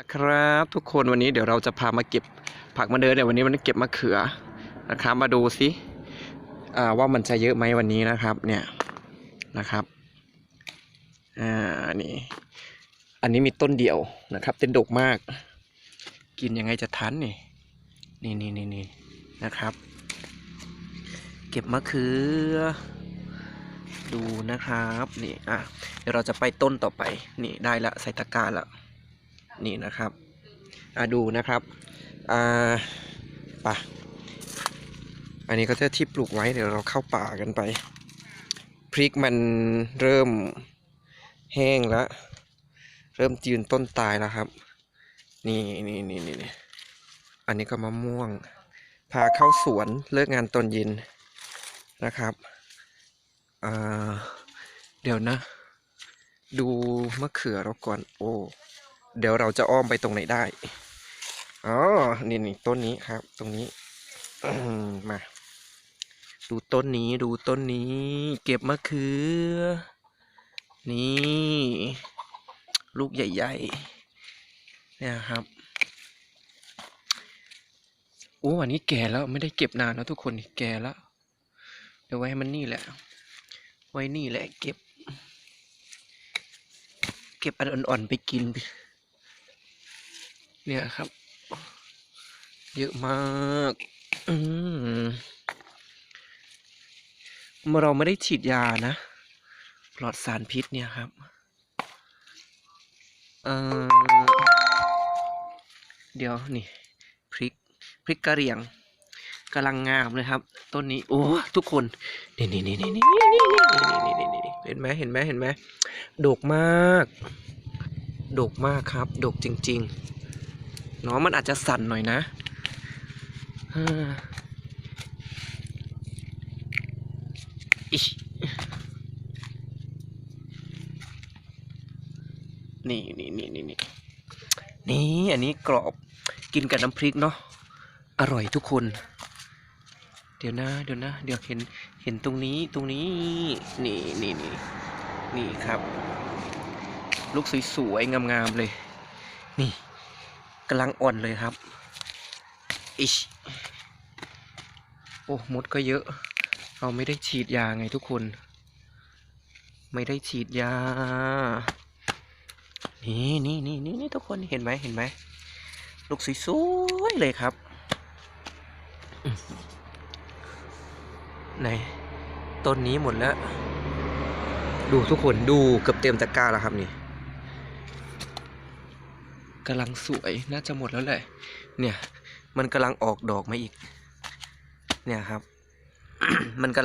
นะครับทุกคนวันนี้เดี๋ยวเราจะพามาเก็บผักมาเดินเดี๋ยววันนี้มันเก็บมะเขือนะครับ มาดูสิว่ามันจะเยอะไหมวันนี้นะครับเนี่ยนะครับอ่านี่อันนี้มีต้นเดียวนะครับเป็นดกมาก กินยังไงจะทันนี่นี่นี่นี่นี่นะครับ เก็บมะเขือ ดูนะครับนี่อะเดี๋ยวเราจะไปต้นต่อไปนี่ได้ละใส่ตะกร้าละ นี่นะครับอ่าดูนะครับอ่าป่ะอันนี้ก็จะที่ปลูกไว้เดี๋ยวเราเข้าป่ากันไป พริกมันเริ่มแห้งแล้วเริ่มยืนต้นตายแล้วครับ นี่นี่นี่นี่นอันนี้ก็มะม่วง พาเข้าสวนเลิกงานตอนเย็นนะครับเดี๋ยวนะ ดูมะเขือเราก่อน โอ้ เดี๋ยวเราจะอ้อมไปตรงไหนได้ อ๋อ นี่นี่ต้นนี้ครับ ตรงนี้มา ดูต้นนี้ ดูต้นนี้ เก็บมะเขือ นี่ ลูกใหญ่ๆ เนี่ยครับ โอ้อันนี้แก่แล้ว ไม่ได้เก็บนานแล้วทุกคน แก่แล้ว เดี๋ยวไว้ให้มันนี่แหละ ไว้นี่แหละ เก็บ เก็บอันอ่อนๆไปกิน เนี่ยครับ เยอะมากอืมเราไม่ได้ฉีดยานะปลอดสารพิษเนี่ยครับเออเดี๋ยวนี่พริกพริกกระเหรี่ยงกำลังงามเลยครับ ต้นนี้โอ้ทุกคนนี่นี่นี่นี่นี่นี่นี่นี่นี่นี่นี่เห็นไหมเห็นไหมเห็นไหมดกมาก ดกมากครับ ดกจริง ๆ เนาะมันอาจจะสั่นหน่อยนะอินี่นี่นี่นี่นี่นี่อันนี้กรอบกินกับน้ำพริกเนาะอร่อยทุกคน เดี๋ยวนะเดี๋ยวนะ เดี๋ยวเห็นเห็นตรงนี้ตรงนี้ นี่นี่นี่นี่ครับ ลูกสวยๆงามๆเลย นี่ กำลังอ่อนเลยครับอิชโอ้มดก็เยอะ เราไม่ได้ฉีดยาไงทุกคน ไม่ได้ฉีดยา นี่นี่นี่นี่นี่ทุกคนเห็นไหมเห็นไหมลูกสวยๆเลยครับ ไหน ต้นนี้หมดแล้ว ดูทุกคนดูเกือบเต็มตะกร้าแล้วครับนี่ กำลังสวยน่าจะหมดแล้วแหละ เนี่ย มันกำลังออกดอกมาอีก เนี่ยครับ มันกำลัง